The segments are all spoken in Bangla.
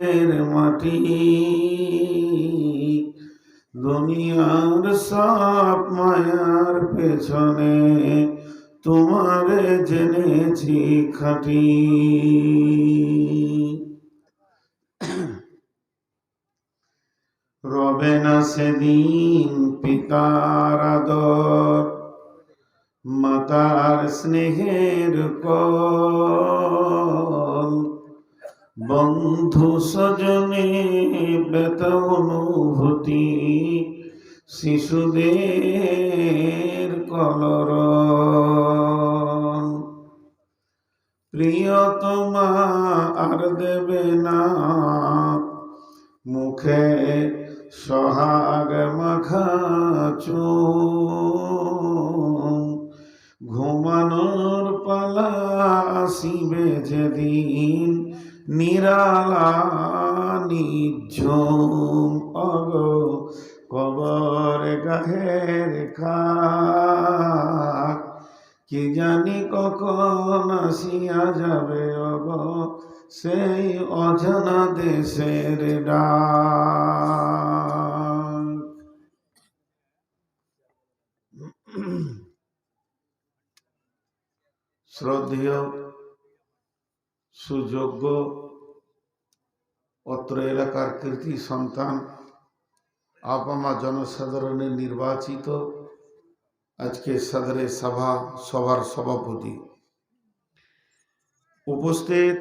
এর মাটি। দুনিয়ার সব মায়ার পেছনে তোমারে জেনেছি খাটি। রবে না সেদিন পিতার আদর, মাতার স্নেহের কল বন্ধু সজনে বেত অনুভূতি, শিশুদের কলর প্রিয় তোমা আর দেবে না, মুখে সহাগ মাখা চুম ঘুমানোর পালা আসিবে যেদিন নিরালা নিঝুম অগ কবর গাহের খাক। কি জানি কখন আসিয়া যাবে, অগ সেই অজানা দেশের ডাক। শ্রদ্ধেয় সুযোগ্য অত্র এলাকার কৃতি সন্তান আপামা জনসাধারণের নির্বাচিত। আজকে সদরে সভা, সভার সভাপতি। উপস্থিত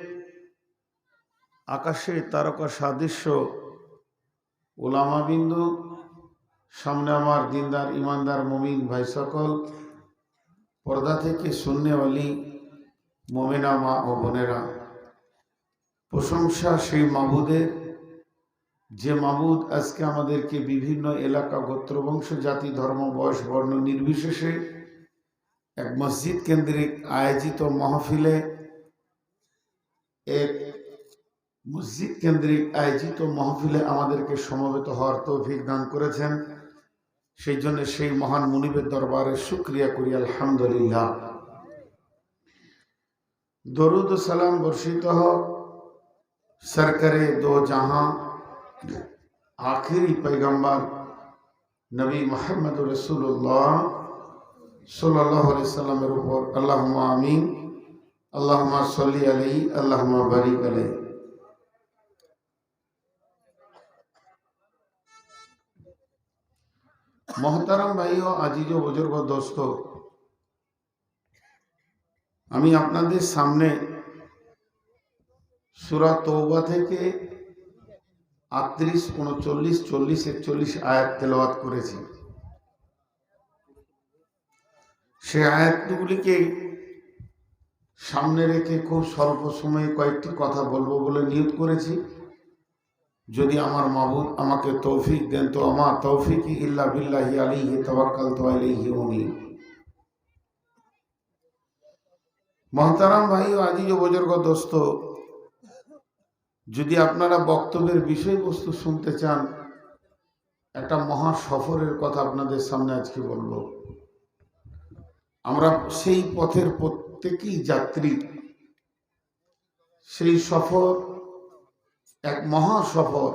আকাশে তারকা সাদৃশ্য ওলামাবিন্দু, সামনে আমার দিনদার, ইমানদার মমিন ভাই সকল, পর্দা থেকে শূন্যওয়ালি মমিনা মা ও বোনেরা। প্রশংসা সেই মাবুদের। যে মাবুদ আজকে আমাদেরকে বিভিন্ন এলাকা গোত্রবংশ, জাতি, ধর্ম, বয়স, বর্ণ নির্বিশেষে এক মসজিদ কেন্দ্রিক আয়োজিত মাহফিলে, এক মসজিদ কেন্দ্রিক আয়োজিত মাহফিলে আমাদেরকে সমবেত হওয়ার তৌফিক দান করেছেন। সেই জন্য সেই মহান মুনিবের দরবারে শুক্রিয়া করি, আলহামদুলিল্লাহ। দরুদ সালাম বর্ষিত হোক। সরকারে দো জাহাं আখিরি पैगंबर নবী মোহাম্মদ রসুল্লাহ সাল্লাহ সাল্লামের উপর আল্লাহ আমিন আল্লাহ সাল্লি আলাই আল্লাহ বারিক আলাই মহতারাম ভাই ও আজিজ ও বুজুর্গ দোস্ত আমি আপনাদের সামনে সুরা তৌবা থেকে আটত্রিশ, উনচল্লিশ, চল্লিশ, একচল্লিশ আয়াত তেলাওয়াত করেছি। সে আয়াতগুলিকে সামনে রেখে খুব স্বল্প সময়ে কয়েকটি কথা বলব বলে নিয়োগ করেছি। যদি আমার মাবুদ আমাকে তৌফিক দেন, তো আমার তৌফিক ইল্লা বিল্লাহি আলিহি তাওয়াক্কাল তো আলাইহি উনি মহতারাম ভাই আজিজ ও দোস্ত যদি আপনারা বক্তব্যের বিষয়বস্তু শুনতে চান, একটা মহা সফরের কথা আপনাদের সামনে আজকে বলব। আমরা সেই পথের প্রত্যেকেই যাত্রী। সেই সফর এক মহা সফর,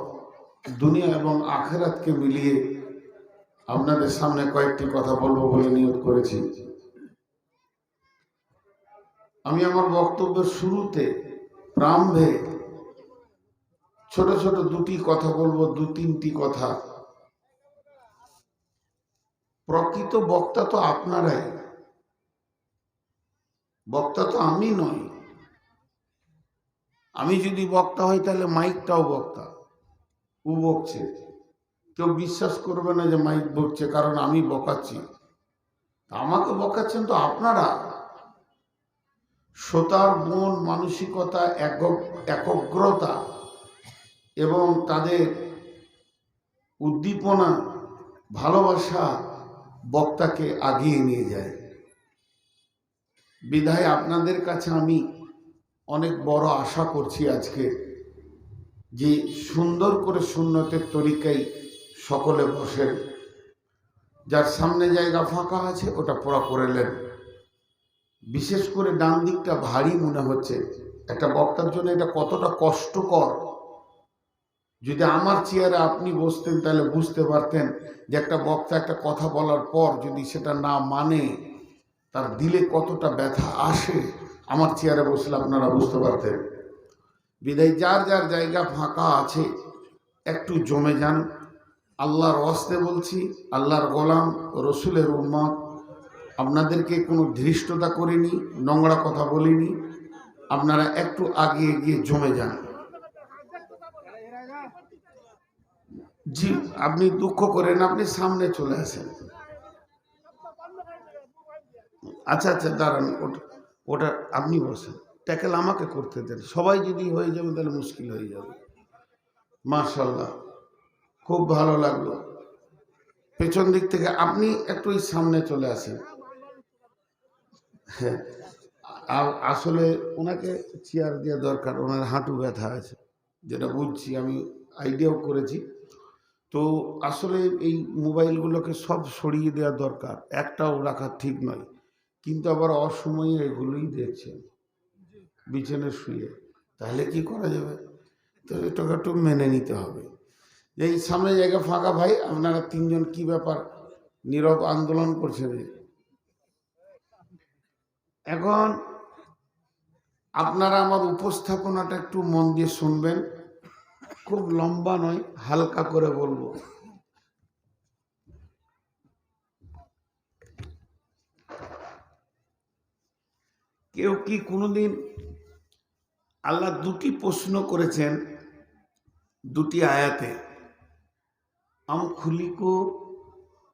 দুনিয়া এবং আখেরাতকে মিলিয়ে আপনাদের সামনে কয়েকটি কথা বলব বলে নিয়োগ করেছি। আমি আমার বক্তব্যের শুরুতে প্রারম্ভে ছোট ছোট দুটি কথা বলব, দু তিনটি কথা। প্রকৃত বক্তা তো আপনারাই। বক্তা তো আমি নই। আমি যদি বক্তা হই তাহলে মাইকটাও বক্তা। ও বকছে। কেউ বিশ্বাস করবে না যে মাইক বকছে, কারণ আমি বকাচ্ছি। আমাকে বকাচ্ছেন তো আপনারা। শ্রোতার মন, মানসিকতা একগ্রতা। এবং তাদের উদ্দীপনা, ভালোবাসা বক্তাকে আগিয়ে নিয়ে যায়। বিধায় আপনাদের কাছে আমি অনেক বড় আশা করছি আজকে যে সুন্দর করে শূন্যতের তরিকায় সকলে বসেন যার সামনে জায়গা ফাঁকা আছে ওটা পড়া করেলেন বিশেষ করে ডান দিকটা ভারী মনে হচ্ছে। একটা বক্তার জন্য এটা কতটা কষ্টকর যদি আমার চেয়ারে আপনি বসতেন, তাহলে বুঝতে পারতেন যে একটা বক্তা একটা কথা বলার পর যদি সেটা না মানে তার দিলে কতটা ব্যথা আসে, আমার চেয়ারে বসলে আপনারা বুঝতে পারতেন। বিদায়, যার যার জায়গা ফাঁকা আছে, একটু জমে যান। আল্লাহর অস্তে বলছি, আল্লাহর গোলাম, রসুলের উম্মত। আপনাদেরকে কোনো ধৃষ্টতা করিনি, নোংরা কথা বলিনি। আপনারা একটু আগে গিয়ে জমে যান। জি, আপনি দুঃখ করেন, আপনি সামনে চলে আসেন। আচ্ছা আচ্ছা দাঁড়ান, ওটা ওটা আপনি বসেন। ট্যাকেল আমাকে করতে দেন। সবাই যদি হয়ে যাবে, তাহলে মুশকিল হয়ে যাবে। মার্শাল্লাহ খুব ভালো লাগল। পেছন দিক থেকে আপনি একটু সামনে চলে আসেন। হ্যাঁ আসলে ওনাকে চেয়ার দেওয়া দরকার, ওনার হাঁটু ব্যথা আছে, যেটা বুঝছি, আমি আইডিয়াও করেছি। তো আসলে এই মোবাইলগুলোকে সব সরিয়ে দেওয়া দরকার, একটাও রাখা ঠিক নয়। কিন্তু আবার অসময়ে এগুলোই দেখছেন, বিছানে শুয়ে। তাহলে কি করা যাবে? তো এটাকে একটু মেনে নিতে হবে। যে এই সামনে জায়গা ফাঁকা ভাই, আপনারা তিনজন কি ব্যাপার? নীরব আন্দোলন করছেন এখন আপনারা আমার উপস্থাপনাটা একটু মন দিয়ে শুনবেন। খুব লম্বা নয়, হালকা করে বলব। কেউ কি কোনোদিন আল্লাহ দুটি প্রশ্ন করেছেন দুটি আয়াতে? আম খুলিকো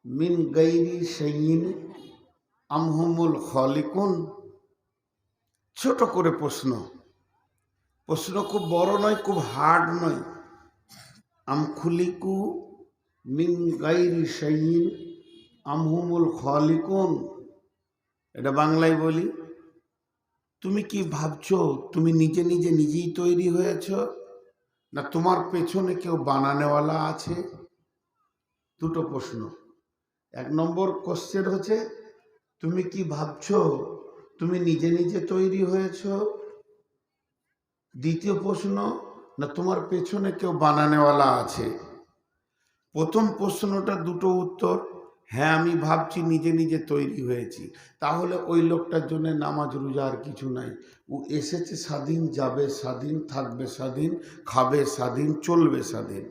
মিন গাইরি সাইন আমহমুল হলিকুন ছোট করে প্রশ্ন। প্রশ্ন খুব বড় নয়, খুব হার্ড নয়। আম খুলিকু মিন গাইরি সাইন আমহুমুল খলিকুন। এটা বাংলায় বলি, তুমি কি ভাবছ তুমি নিজে নিজে নিজেই তৈরি হয়েছ, না তোমার পেছনে কেউ বানানেওয়ালা আছে? দুটো প্রশ্ন। এক নম্বর কোশ্চেন হচ্ছে, তুমি কি ভাবছ তুমি নিজে নিজে তৈরি হয়েছ? দ্বিতীয় প্রশ্ন না তোমার পেছনে কেউ বানানেওয়ালা আছে? প্রথম প্রশ্নটা দুটো উত্তর হ্যাঁ আমি ভাবছি, নিজে নিজে তৈরি হয়েছি। তাহলে ওই লোকটার জন্য নামাজ, রোজা আর কিছু নাই। ও এসেছে স্বাধীন, যাবে স্বাধীন, থাকবে স্বাধীন, খাবে স্বাধীন, চলবে স্বাধীন।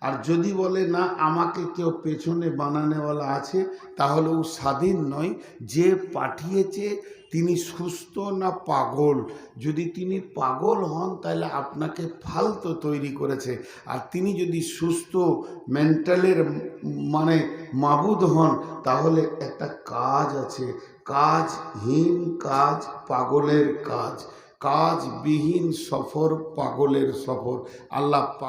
আর যদি বলে, না, আমাকে কেউ পেছনে বানানেওয়ালা আছে, তাহলে ও স্বাধীন নয়। যে পাঠিয়েছে তিনি সুস্থ না পাগল? যদি তিনি পাগল হন, তাহলে আপনাকে ফালতো তৈরি করেছে। আর তিনি যদি সুস্থ, মেন্টালের মানে মাবুদ হন, তাহলে একটা কাজ আছে। কাজহীন কাজ পাগলের কাজ। কাজবিহীন সফর পাগলের সফর। আল্লাহ